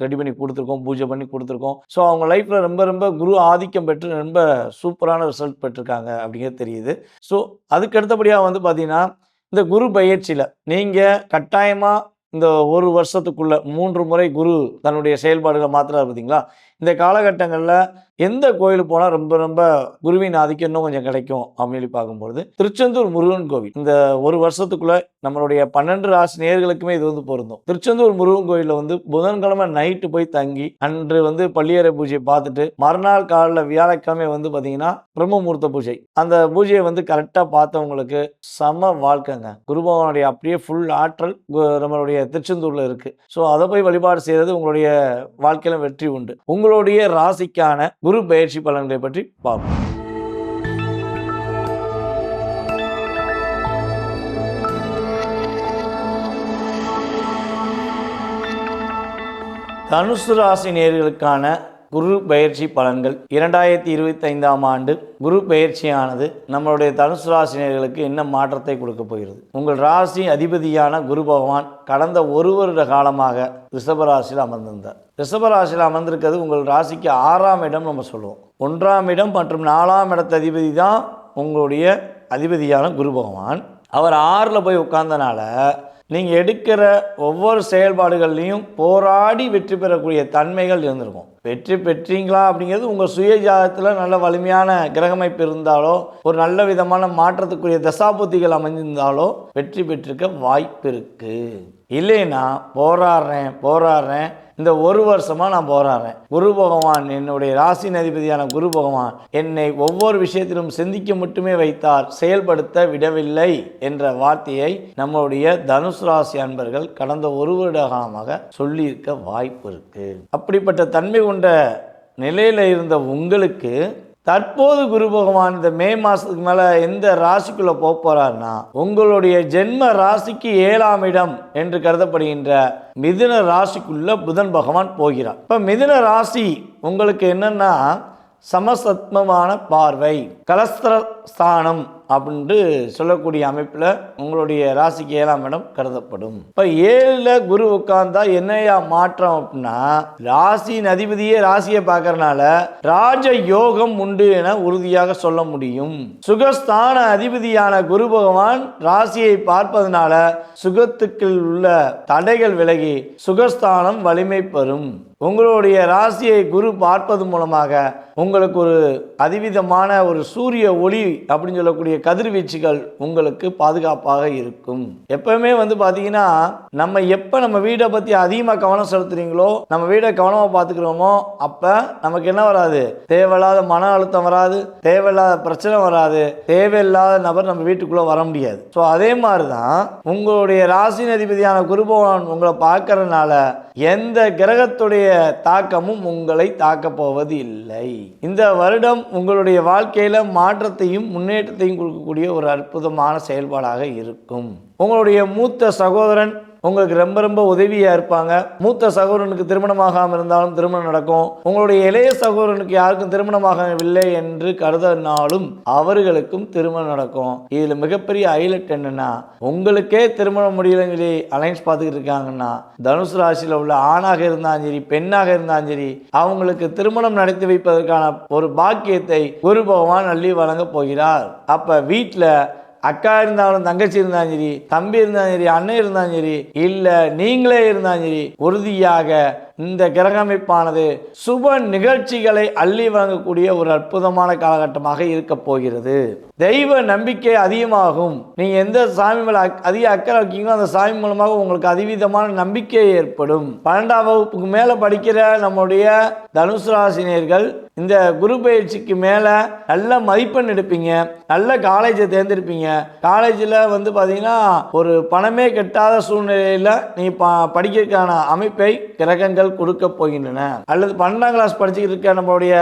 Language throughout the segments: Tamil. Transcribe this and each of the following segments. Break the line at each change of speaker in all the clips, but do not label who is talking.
ரெடி பண்ணி கொடுத்துருக்கோம் பூஜை பண்ணி கொடுத்துருக்கோம். ஸோ அவங்க லைஃப்பில் ரொம்ப ரொம்ப குரு ஆதிக்கம் பெற்று ரொம்ப சூப்பரான ரிசல்ட் பெற்றிருக்காங்க அப்படிங்கிறது தெரியுது. ஸோ அதுக்கு அடுத்தபடியாக வந்து பார்த்தீங்கன்னா இந்த குரு பயிற்சியில் நீங்கள் கட்டாயமாக இந்த ஒரு வருஷத்துக்குள்ள மூன்று முறை குரு தன்னுடைய செயல்பாடுகளை மாத்திரா பார்த்தீங்களா இந்த காலகட்டங்களில் எந்த கோயிலுக்கு போனால் ரொம்ப ரொம்ப குருவின் ஆதிக்கம் இன்னும் கொஞ்சம் கிடைக்கும் அப்படின்னு சொல்லி பார்க்கும்பொழுது திருச்செந்தூர் முருகன் கோவில். இந்த ஒரு வருஷத்துக்குள்ள நம்மளுடைய பன்னெண்டு ராசி நேர்களுக்குமே இது வந்து பொருந்தும். திருச்செந்தூர் முருகன் கோயிலில் வந்து புதன்கிழமை நைட்டு போய் தங்கி அன்று வந்து பள்ளியறை பூஜையை பார்த்துட்டு மறுநாள் காலில் வியாழக்கிழமை வந்து பார்த்தீங்கன்னா பிரம்மமூர்த்த பூஜை. அந்த பூஜையை வந்து கரெக்டாக பார்த்தவங்களுக்கு சம வாழ்க்கைங்க. குருபவனுடைய அப்படியே ஃபுல் ஆற்றல் நம்மளுடைய திருச்செந்தூரில் இருக்குது ஸோ அதை போய் வழிபாடு செய்கிறது உங்களுடைய வாழ்க்கையில வெற்றி உண்டு. உங்களுடைய ராசிக்கான குரு பயிற்சி பலன்களை பற்றி பார்ப்போம். தனுசு ராசி நேர்களுக்கான குரு பயிற்சி பலன்கள். இரண்டாயிரத்தி இருபத்தைந்தாம் ஆண்டு குரு பயிற்சியானது நம்மளுடைய தனுசு ராசினியர்களுக்கு என்ன மாற்றத்தை கொடுக்க போகிறது? உங்கள் ராசி அதிபதியான குரு பகவான் கடந்த ஒரு வருட காலமாக ரிஷபராசியில் அமர்ந்திருந்தார். ரிஷபராசியில் அமர்ந்திருக்கிறது உங்கள் ராசிக்கு ஆறாம் இடம் நம்ம சொல்லுவோம். ஒன்றாம் இடம் மற்றும் நாலாம் இடத்த அதிபதி தான் உங்களுடைய அதிபதியான குரு பகவான். அவர் ஆறில் போய் உட்கார்ந்தனால நீங்கள் எடுக்கிற ஒவ்வொரு செயல்பாடுகள்லையும் போராடி வெற்றி பெறக்கூடிய தன்மைகள் இருந்திருக்கும். வெற்றி பெற்றீங்களா அப்படிங்கிறது உங்கள் சுய ஜாதகத்தில் நல்ல வலிமையான கிரகமைப்பு இருந்தாலோ ஒரு நல்ல விதமான மாற்றத்துக்குரிய தசாபுத்திகள் அமைஞ்சிருந்தாலோ வெற்றி பெற்றிருக்க வாய்ப்பு இருக்குது இல்லைன்னா போராடுறேன் போராடுறேன் இந்த ஒரு வருஷமாக நான் போராடுறேன். குரு பகவான் என்னுடைய ராசி அதிபதியான குரு பகவான் என்னை ஒவ்வொரு விஷயத்திலும் சிந்திக்க மட்டுமே வைத்தார் செயல்படுத்த விடவில்லை என்ற வார்த்தையை நம்மளுடைய தனுசு ராசி அன்பர்கள் கடந்த ஒரு வருட காலமாக சொல்லியிருக்க வாய்ப்பு இருக்குது அப்படிப்பட்ட தன்மை கொண்ட நிலையில் இருந்த உங்களுக்கு தற்போது குரு பகவான் இந்த மே மாதத்துக்கு மேலே எந்த ராசிக்குள்ளே போக போகிறாருன்னா உங்களுடைய ஜென்ம ராசிக்கு ஏழாம் இடம் என்று கருதப்படுகின்ற மிதுன ராசிக்குள்ளே புதன் பகவான் போகிறார். இப்போ மிதுன ராசி உங்களுக்கு என்னென்னா சமசத்மமான பார்வை கலஸ்திர ஸ்தானம் அப்படின்ட்டு சொல்லக்கூடிய அமைப்பில் உங்களுடைய ராசிக்கு ஏழாம் இடம் கருதப்படும். இப்போ ஏழில் குரு உட்கார்ந்தா என்னையா மாற்றம் அப்படின்னா ராசியின் அதிபதியே ராசியை பார்க்கறனால ராஜ யோகம் உண்டு என உறுதியாக சொல்ல முடியும். சுகஸ்தான அதிபதியான குரு பகவான் ராசியை பார்ப்பதனால சுகத்துக்கு உள்ள தடைகள் விலகி சுகஸ்தானம் வலிமை பெறும். உங்களுடைய ராசியை குரு பார்ப்பது மூலமாக உங்களுக்கு ஒரு அதிவிதமான ஒரு சூரிய ஒளி அப்படின்னு சொல்லக்கூடிய கதிர்வீச்சுகள் உங்களுக்கு பாதுகாப்பாக இருக்கும். எப்பவுமே வந்து பார்த்தீங்கன்னா நம்ம எப்போ நம்ம வீடை பற்றி அதிகமாக கவனம் செலுத்துறீங்களோ நம்ம வீடை கவனமாக பார்த்துக்கிறோமோ அப்போ நமக்கு என்ன வராது? தேவையில்லாத மன அழுத்தம் வராது தேவையில்லாத பிரச்சனை வராது தேவையில்லாத நபர் நம்ம வீட்டுக்குள்ளே வர முடியாது. ஸோ அதே மாதிரி தான் உங்களுடைய ராசி அதிபதியான குருபவான் உங்களை பார்க்கறதுனால எந்த கிரகத்துடைய தாக்கமும் உங்களை தாக்கப் போவது இல்லை இந்த வருடம் உங்களுடைய வாழ்க்கையில மாற்றத்தையும் முன்னேற்றத்தையும் கொடுக்கக்கூடிய ஒரு அற்புதமான செயல்பாடாக இருக்கும். உங்களுடைய மூத்த சகோதரன் உங்களுக்கு ரொம்ப ரொம்ப உதவியாக இருப்பாங்க. மூத்த சகோதரனுக்கு திருமணமாகாமல் இருந்தாலும் திருமணம் நடக்கும். உங்களுடைய இளைய சகோதரனுக்கு யாருக்கும் திருமணமாகவில்லை என்று கருதினாலும் அவர்களுக்கும் திருமணம் நடக்கும். இதில் மிகப்பெரிய ஹைலைட் என்னன்னா உங்களுக்கே திருமணம் முடியலன்னு சொல்லி அலைன்ஸ் பார்த்துக்கிட்டு இருக்காங்கன்னா தனுசு ராசியில் உள்ள ஆணாக இருந்தாலும் சரி பெண்ணாக இருந்தாலும் சரி அவங்களுக்கு திருமணம் நடத்தி வைப்பதற்கான ஒரு பாக்கியத்தை குரு பகவான் அள்ளி வழங்க போகிறார். அப்ப வீட்டில் அக்கா இருந்தாலும் தங்கச்சி இருந்தாலும் சரி தம்பி இருந்தாலும் சரி அண்ணன் இருந்தாலும் சரி இல்லை நீங்களே இருந்தாலும் சரி உறுதியாக இந்த கிரகமைப்பானது சுப நிகழ்ச்சிகளை அள்ளி வழங்கக்கூடிய ஒரு அற்புதமான காலகட்டமாக இருக்க போகிறது. தெய்வ நம்பிக்கை அதிகமாகும். நீங்கள் எந்த சாமி மேல அக்- அதிக அக்கறை வைக்கீங்களோ அந்த சாமி மூலமாக உங்களுக்கு அதிவிதமான நம்பிக்கை ஏற்படும். பன்னெண்டாம் வகுப்புக்கு மேல படிக்கிற நம்முடைய தனுசு ராசினியர்கள் இந்த குரு பயிற்சிக்கு மேலே நல்ல மதிப்பெண் எடுப்பீங்க. நல்ல காலேஜை தேர்ந்தெடுப்பீங்க. காலேஜில் வந்து பார்த்தீங்கன்னா ஒரு பணமே கெட்டாத சூழ்நிலையில் நீ ப படிக்கிறதுக்கான அமைப்பை கிரகங்கள் கொடுக்க போகின்றன. அல்லது பன்னெண்டாம் கிளாஸ் படிச்சுக்கிட்டு இருக்க நம்மளுடைய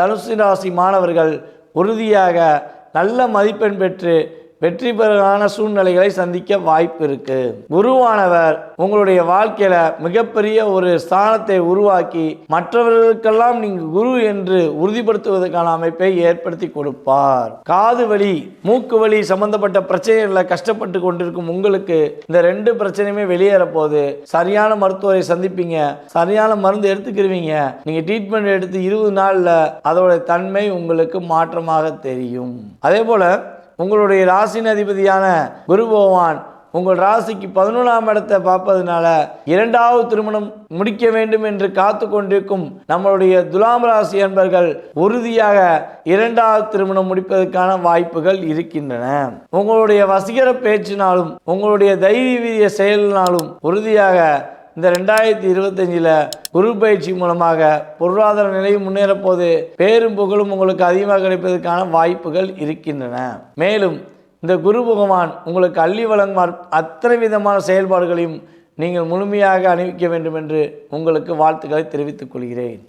தனுசு ராசி மாணவர்கள் உறுதியாக நல்ல மதிப்பெண் பெற்று வெற்றி பெறலான சூழ்நிலைகளை சந்திக்க வாய்ப்பு இருக்கு. குருவானவர் உங்களுடைய வாழ்க்கையில மிகப்பெரிய ஒரு ஸ்தானத்தை உருவாக்கி மற்றவர்களுக்கெல்லாம் நீங்க குரு என்று உறுதிப்படுத்துவதற்கான அமைப்பை ஏற்படுத்தி கொடுப்பார். காது வலி மூக்கு வலி சம்பந்தப்பட்ட பிரச்சனைகளில் கஷ்டப்பட்டு கொண்டிருக்கும் உங்களுக்கு இந்த ரெண்டு பிரச்சனையுமே வெளியேற போகுது சரியான மருத்துவரை சந்திப்பீங்க. சரியான மருந்து எடுத்துக்கிருவீங்க. நீங்க ட்ரீட்மெண்ட் எடுத்து இருபது நாள்ல அதோட தன்மை உங்களுக்கு மாற்றமாக தெரியும். அதே போல உங்களுடைய ராசின் அதிபதியான குரு பகவான் உங்கள் ராசிக்கு பதினொன்றாம் இடத்தை பார்ப்பதனால இரண்டாவது திருமணம் முடிக்க வேண்டும் என்று காத்து கொண்டிருக்கும் நம்மளுடைய துலாம் ராசி என்பர்கள் உறுதியாக இரண்டாவது திருமணம் முடிப்பதற்கான வாய்ப்புகள் இருக்கின்றன. உங்களுடைய வசீகர பேச்சினாலும் உங்களுடைய தைரிய செயலினாலும் உறுதியாக இந்த ரெண்டாயிரத்தி இருபத்தஞ்சில் குரு பயிற்சி மூலமாக பொருளாதார நிலையும் முன்னேறப் போது பேரும் புகழும் உங்களுக்கு அதிகமாக கிடைப்பதற்கான வாய்ப்புகள் இருக்கின்றன. மேலும் இந்த குரு பகவான் உங்களுக்கு அள்ளி வழங்கும் அத்தனை விதமான செயல்பாடுகளையும் நீங்கள் முழுமையாக அணிவிக்க வேண்டும் என்று உங்களுக்கு வாழ்த்துக்களை தெரிவித்துக் கொள்கிறேன்.